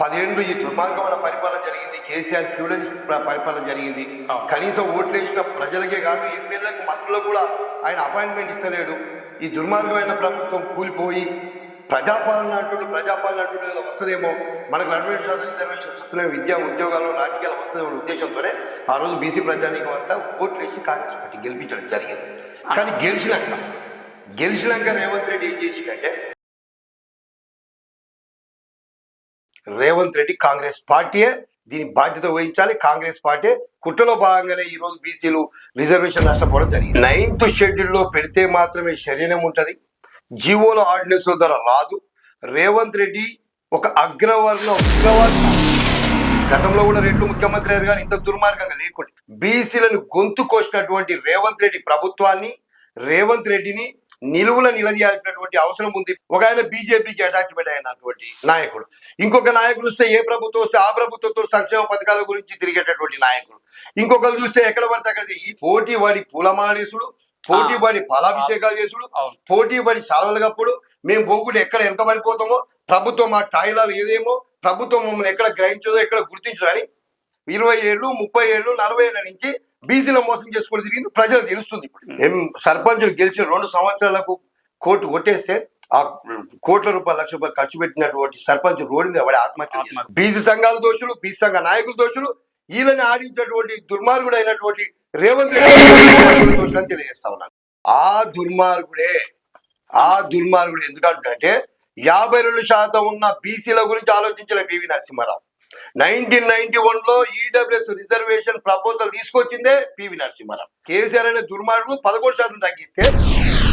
పదేళ్ళు ఈ దుర్మార్గమైన పరిపాలన జరిగింది. కేసీఆర్ ఫ్యూడలిస్ట్ ప్ర- పరిపాలన జరిగింది. కనీసం ఓట్లేసిన ప్రజలకే కాదు ఎమ్మెల్యేలకు మంత్రులకు కూడా ఆయన అపాయింట్మెంట్ ఇస్తలేడు. ఈ దుర్మార్గమైన ప్రభుత్వం కూలిపోయి ప్రజాపాలన అంటుండు ప్రజాపాలన అంటుండు ఏదో వస్తుందేమో. మనకు నలభై శాతం రిజర్వేషన్స్ వస్తున్నాయి విద్యా ఉద్యోగాలు రాజకీయాలు వస్తుందేమో ఉద్దేశంతోనే ఆ రోజు బీసీ ప్రజానీకం అంతా ఓట్లేసి కాంగ్రెస్ పార్టీ గెలిపించడం జరిగింది. కానీ గెలిచినాక గెలిచినాక రేవంత్ రెడ్డి ఏం చేసిందంటే రేవంత్ రెడ్డి కాంగ్రెస్ పార్టీయే. దీని బాధ్యత వహించాలి. కాంగ్రెస్ పార్టీ కుట్రలో భాగంగానే ఈరోజు బీసీలు రిజర్వేషన్ నష్టపోవడం జరిగింది. నైన్త్ షెడ్యూల్లో పెడితే మాత్రమే శరీరం ఉంటుంది. జీవోల ఆర్డినెన్స్ల ద్వారా రాదు. రేవంత్ రెడ్డి ఒక అగ్రవర్ణ ఉగ్రవర్ణ గతంలో కూడా రెండు ముఖ్యమంత్రి అయ్యారు కానీ ఇంత దుర్మార్గంగా లేకుండా. బీసీలను గొంతు కోసినటువంటి రేవంత్ రెడ్డి ప్రభుత్వాన్ని రేవంత్ రెడ్డిని నిలువుల నిలదీయాల్సినటువంటి అవసరం ఉంది. ఒక ఆయన బీజేపీకి అటాచ్మెంట్ అయినటువంటి నాయకుడు. ఇంకొక నాయకుడు వస్తే ఏ ప్రభుత్వం వస్తే ఆ ప్రభుత్వంతో సంక్షేమ పథకాల గురించి తిరిగేటటువంటి నాయకుడు. ఇంకొకరు చూస్తే ఎక్కడ పడితే అక్కడ ఈ పోటీ వాడి పూలమాలేసుడు పోటీ వాడి ఫలాభిషేకాలు చేసుడు. పోటీ పడి సాలవలు కప్పుడు మేము పోకుండా ఎక్కడ వెనకబడిపోతామో ప్రభుత్వం మా తాయిలాలు ఏదేమో ప్రభుత్వం మమ్మల్ని ఎక్కడ గ్రహించదో ఎక్కడ గుర్తించదో అని ఇరవై ఏళ్ళు ముప్పై ఏళ్ళు నలభై ఏళ్ళ నుంచి బీసీలో మోసం చేసుకోవడం జరిగింది ప్రజలు తెలుస్తుంది ఇప్పుడు. ఏం సర్పంచులు గెలిచిన రెండు సంవత్సరాలకు కోర్టు కొట్టేస్తే ఆ కోట్ల రూపాయల లక్ష రూపాయలు ఖర్చు పెట్టినటువంటి సర్పంచ్ రోడ్డు మీద పడి ఆత్మహత్య. బీసీ సంఘాల దోషులు బీసీ సంఘ నాయకుల దోషులు వీళ్ళని ఆడించినటువంటి దుర్మార్గుడు అయినటువంటి రేవంత్ రెడ్డి తెలియజేస్తా ఉన్నాను. ఆ దుర్మార్గుడే ఆ దుర్మార్గుడు ఎందుకంటే యాభై రెండు శాతం ఉన్న బీసీల గురించి ఆలోచించలే పివి నరసింహారావు. నైన్టీన్ నైన్టీ వన్లో ఈడబ్ల్యూఎస్ రిజర్వేషన్ ప్రపోజల్ తీసుకొచ్చిందే పివి నరసింహారావు. కేసీఆర్ అనే దుర్మార్గుడు పదకొండు శాతం తగ్గిస్తే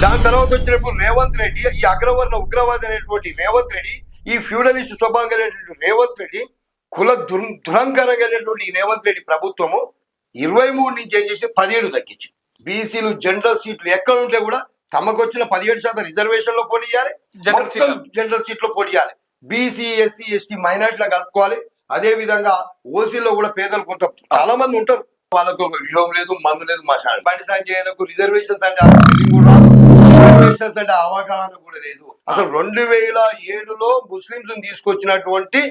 దాని తర్వాత వచ్చినప్పుడు రేవంత్ రెడ్డి ఈ అగ్రవర్ణ ఉగ్రవాది అనేటువంటి రేవంత్ రెడ్డి ఈ ఫ్యూడలిస్ట్ స్వభావం కలిగినటువంటి రేవంత్ రెడ్డి కుల దుర్ దురంకరం కలిగినటువంటి ఈ రేవంత్ రెడ్డి ప్రభుత్వము ఇరవై మూడు నుంచి ఏం చేసి పదిహేడు తగ్గించింది. బీసీలు జనరల్ సీట్లు ఎక్కడ ఉంటే కూడా తమకు వచ్చిన పదిహేడు శాతం రిజర్వేషన్లో పోటీ చేయాలి జనరల్ మొత్తం సీట్లు. జనరల్ సీట్లో పోటీ చేయాలి బీసీ ఎస్సీ ఎస్టీ మైనార్టీలను కలుపుకోవాలి. అదే విధంగా ఓసీలో కూడా పేదలు కొంత చాలా మంది ఉంటారు వాళ్ళకు యోగం లేదు మన్ను లేదు మసాడు బండి సంజయ్కు రిజర్వేషన్స్ అంటే. రిజర్వేషన్స్ అంటే అవగాహన కూడా లేదు అసలు రెండు వేల ఏడులో ముస్లింస్ తీసుకొచ్చినటువంటి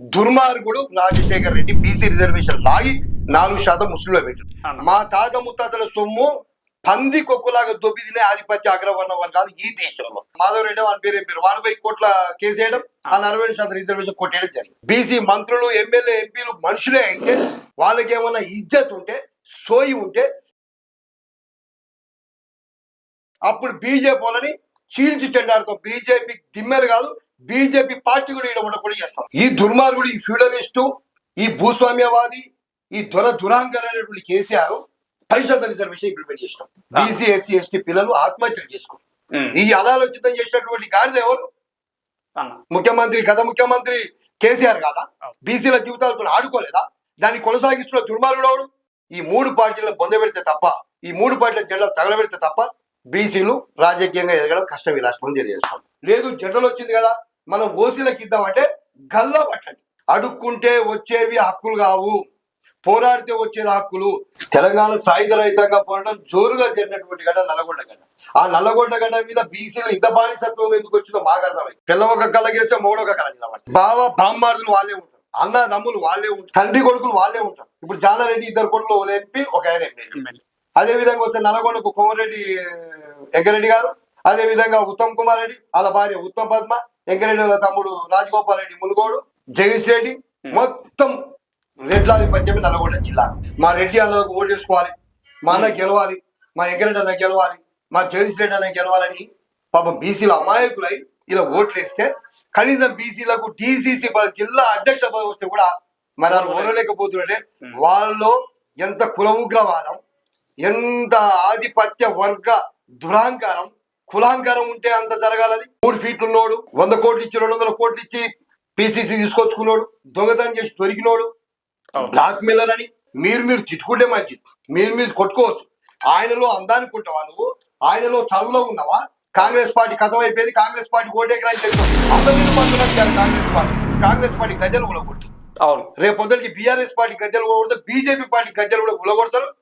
దుర్మార్గుడు రాజశేఖర్ రెడ్డి బీసీ రిజర్వేషన్ లాగి నాలుగు శాతం ముస్లింలో అవును. మా తాత ముత్తాతల సొమ్ము పంది కొక్కులాగా దొబ్బిదినే ఆధిపత్య అగ్రవర్ణ వర్గాలు ఈ దేశంలో. మాధవ్ రెడ్డి వాని పేరు ఏం పేరు వాడిపై కోట్ల కేసు వేయడం ఆ నలభై శాతం రిజర్వేషన్ కొట్టేయడం జరిగింది. బీసీ మంత్రులు ఎమ్మెల్యే ఎంపీలు మనుషులే అయితే వాళ్ళకి ఏమన్నా ఇజ్జత్ ఉంటే సోయి ఉంటే అప్పుడు బీజేపీ వాళ్ళని చీల్చి చెండాడుతాం. బీజేపీ దిమ్మెలు కాదు బీజేపీ పార్టీ కూడా ఇక్కడ ఉండకుండా చేస్తాం. ఈ దుర్మార్గుడు ఈ ఫ్యూడలిస్టు ఈ భూస్వామ్యవాది ఈ దొర దురాంకర్ అనేటువంటి కేసీఆర్ పది శాతం రిజర్వేషన్ ఇంప్లిమెంట్ చేసినాం. బీసీ ఎస్సీ ఎస్టీ పిల్లలు ఆత్మహత్యలు చేసుకున్నారు. ఈ అనాలోచితం చేసినటువంటి గాడిద ఎవరు. ముఖ్యమంత్రి గత ముఖ్యమంత్రి కేసీఆర్ కాదా? బీసీల జీవితాలతో ఆడుకోలేదా? దాన్ని కొనసాగిస్తున్న దుర్మార్గుడు? ఈ మూడు పార్టీలను పొందబెడితే తప్ప ఈ మూడు పార్టీల జెండా తగలబెడితే తప్ప బీసీలు రాజకీయంగా ఎదగడం కష్టం. ఈ రాష్ట్రం తెలియజేస్తాం లేదు జెండలు వచ్చింది కదా మనం ఓసీలకు ఇద్దామంటే గల్లా పట్టండి. అడుక్కుంటే వచ్చేవి హక్కులు కావు. పోరాడితే వచ్చేది హక్కులు తెలంగాణ సాయుధ రహితంగా పోరాటం జోరుగా జరిగినటువంటి గడ్డ నల్లగొండ గడ్డ ఆ నల్లగొండ గడ్డ మీద బీసీలు ఇంత బానిసత్వం ఎందుకు వచ్చిందో మాకు అర్థమైంది. పిల్ల ఒక కళ్ళగేస్తే మొగడు ఒక కళ్ళ నిలబడతారు బావ బామ్మార్దులు వాళ్ళే ఉంటారు. అన్న తమ్ములు వాళ్ళే ఉంటారు. తండ్రి కొడుకులు వాళ్ళే ఉంటారు. ఇప్పుడు జానారెడ్డి ఇద్దరు కొడుకులు ఒక ఎంపీ ఒక ఆయన ఎమ్మెల్యే. అదే విధంగా వస్తే నల్గొండకు కోమరెడ్డి వెంకరెడ్డి గారు అదే విధంగా ఉత్తమ్ కుమార్ రెడ్డి వాళ్ళ భార్య ఉత్తమ్ పద్మ వెంకరెడ్డి వాళ్ళ తమ్ముడు రాజగోపాల్ రెడ్డి మునుగోడు జగదీష్ రెడ్డి మొత్తం రెడ్లాధిపత్యమే నల్గొండ జిల్లా మా రెడ్డి అన్నకు ఓటు చేసుకోవాలి మా అన్న గెలవాలి మా వెంకరెడ్డి అన్న గెలవాలి మా జగదీష్ రెడ్డి అన్న గెలవాలని పాపం బీసీల అమాయకులై ఇలా ఓట్లు వేస్తే కనీసం బీసీలకు టీసీసీ జిల్లా అధ్యక్ష పదవి వస్తే కూడా మరి వాళ్ళు ఓరలేకపోతుంటే వాళ్ళలో ఎంత కుల ఉగ్రవాదం ఎంత ఆధిపత్య వర్గ దురాంకారం కులాంకారం ఉంటే అంత జరగాలది మూడు ఫీట్లు ఉన్నోడు వంద కోట్లు ఇచ్చి రెండు వందల కోట్లు ఇచ్చి పిసిసి తీసుకొచ్చుకున్నాడు దొంగతనం చేసి దొరికినోడు. బ్లాక్ మెయిలర్ అని మీరు మీరు తిట్టుకుంటే మంచిది. మీరు మీరు కొట్టుకోవచ్చు. ఆయనలో అందానికి ఉంటావా నువ్వు? ఆయనలో చదువులో ఉన్నావా? కాంగ్రెస్ పార్టీ కథం అయిపోయింది కాంగ్రెస్ పార్టీ ఓటేకరాని తెలుసు. అసలు నిన్ను పట్టుకున్నట్టు కాంగ్రెస్ పార్టీ. కాంగ్రెస్ పార్టీ గజలు కూడా కొడుతుంది అవును. రేపు పొద్దుడికి బీఆర్ఎస్ పార్టీ గద్దెలు కొడితే బీజేపీ పార్టీ గద్దెలు కూడా ఉలగొడతారు